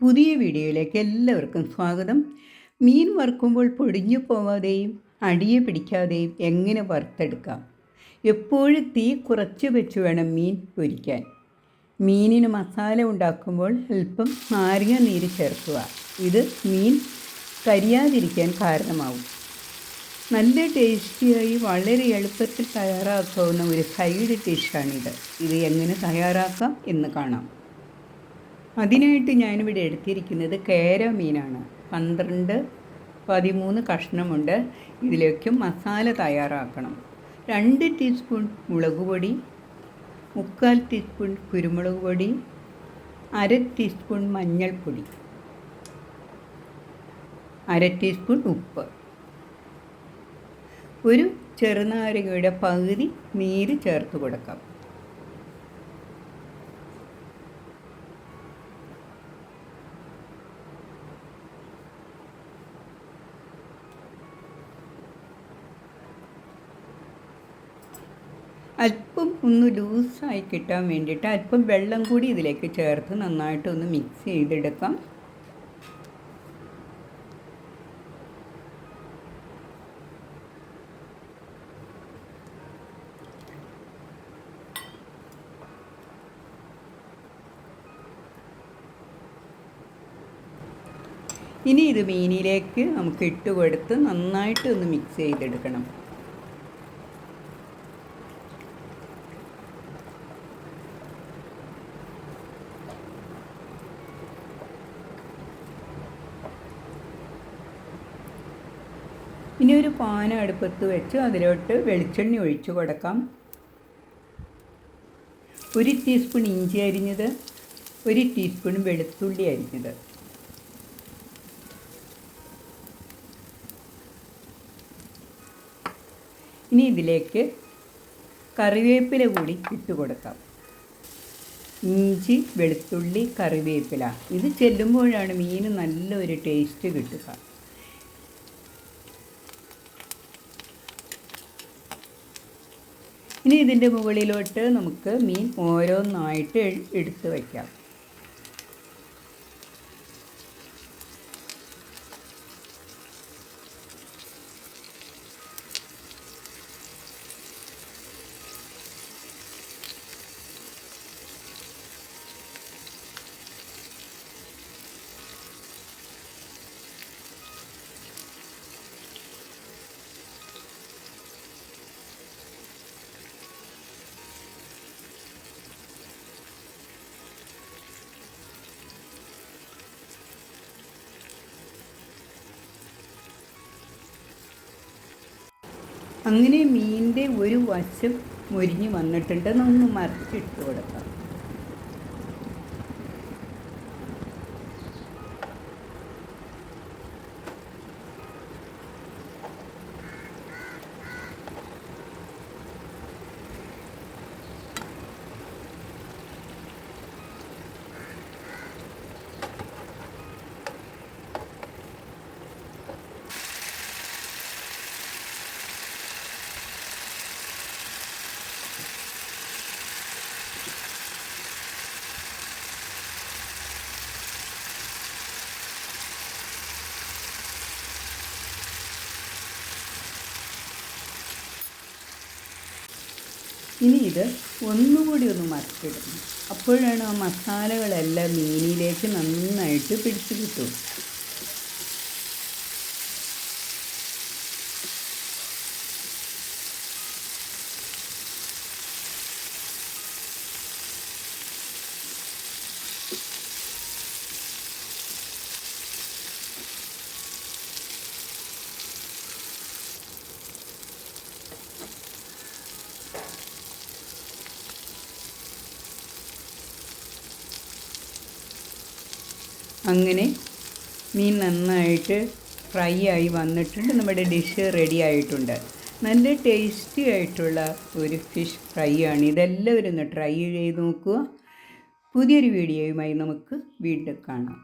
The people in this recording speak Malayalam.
പുതിയ വീഡിയോയിലേക്ക് എല്ലാവർക്കും സ്വാഗതം. മീൻ വറുക്കുമ്പോൾ പൊടിഞ്ഞു പോവാതെയും അടിയെ പിടിക്കാതെയും എങ്ങനെ വറുത്തെടുക്കാം? എപ്പോഴും തീ കുറച്ച് വെച്ച് വേണം മീൻ പൊരിക്കാൻ. മീനിന് മസാല ഉണ്ടാക്കുമ്പോൾ അല്പം നാരങ്ങ നീര് ചേർക്കുക. ഇത് മീൻ കരിയാതിരിക്കാൻ കാരണമാവും. നല്ല ടേസ്റ്റിയായി വളരെ എളുപ്പത്തിൽ തയ്യാറാക്കാവുന്ന ഒരു സൈഡ് ഡിഷാണിത്. ഇത് എങ്ങനെ തയ്യാറാക്കാം എന്ന് കാണാം. അതിനായിട്ട് ഞാനിവിടെ എടുത്തിരിക്കുന്നത് കേര മീനാണ് പന്ത്രണ്ട് പതിമൂന്ന് കഷ്ണമുണ്ട്. ഇതിലേക്കും മസാല തയ്യാറാക്കണം. രണ്ട് ടീസ്പൂൺ മുളക് പൊടി മുക്കാൽ ടീസ്പൂൺ കുരുമുളക് പൊടി അര ടീസ്പൂൺ മഞ്ഞൾപ്പൊടി അര ടീസ്പൂൺ ഉപ്പ്. ഒരു ചെറുനാരങ്ങയുടെ പകുതി നീര് ചേർത്ത് കൊടുക്കാം. അല്പം ഒന്ന് ലൂസായി കിട്ടാൻ വേണ്ടിയിട്ട് അല്പം വെള്ളം കൂടി ഇതിലേക്ക് ചേർത്ത് നന്നായിട്ട് ഒന്ന് മിക്സ് ചെയ്തെടുക്കാം. ഇനി ഇത് മീനിലേക്ക് നമുക്ക് ഇട്ട് കൊടുത്ത് നന്നായിട്ട് ഒന്ന് മിക്സ് ചെയ്തെടുക്കണം. ഇനി ഒരു പാന അടുപ്പത്ത് വെച്ച് അതിലോട്ട് വെളിച്ചെണ്ണ ഒഴിച്ചു കൊടുക്കാം. ഒരു ടീസ്പൂൺ ഇഞ്ചി അരിഞ്ഞത് ഒരു ടീസ്പൂൺ വെളുത്തുള്ളി അരിഞ്ഞത്. ഇനി ഇതിലേക്ക് കറിവേപ്പില കൂടി ഇട്ട് കൊടുക്കാം. ഇഞ്ചി വെളുത്തുള്ളി കറിവേപ്പില. ഇത് ചെല്ലുമ്പോഴാണ് മീൻ നല്ലൊരു ടേസ്റ്റ് കിട്ടുക. ഇനി ഇതിന്റെ മുകളിലോട്ട് നമുക്ക് മീൻ ഓരോന്നായിട്ട് എടുത്ത് വയ്ക്കാം. അങ്ങനെ മീനിന്റെ ഒരു വശം മുരിഞ്ഞ് വന്നിട്ടുണ്ട് ഒന്ന് മറിച്ചിട്ട് കൊടുക്കാം ഇനി ഇത് ഒന്നുകൂടി ഒന്ന് മറിച്ചിടണം. അപ്പോഴാണ് ആ മസാലകളെല്ലാം മീനിലേക്ക് നന്നായിട്ട് പിടിച്ചു കിട്ടും അങ്ങനെ മീൻ നന്നായിട്ട് ഫ്രൈ ആയി വന്നിട്ടുണ്ട്. നമ്മുടെ ഡിഷ് റെഡി ആയിട്ടുണ്ട്. നല്ല ടേസ്റ്റി ആയിട്ടുള്ള ഒരു ഫിഷ് ഫ്രൈ ആണ്. ഇതെല്ലാവരും ഒന്ന് ട്രൈ ചെയ്ത് നോക്കുക. പുതിയൊരു വീഡിയോയുമായി നമുക്ക് വീണ്ടും കാണാം.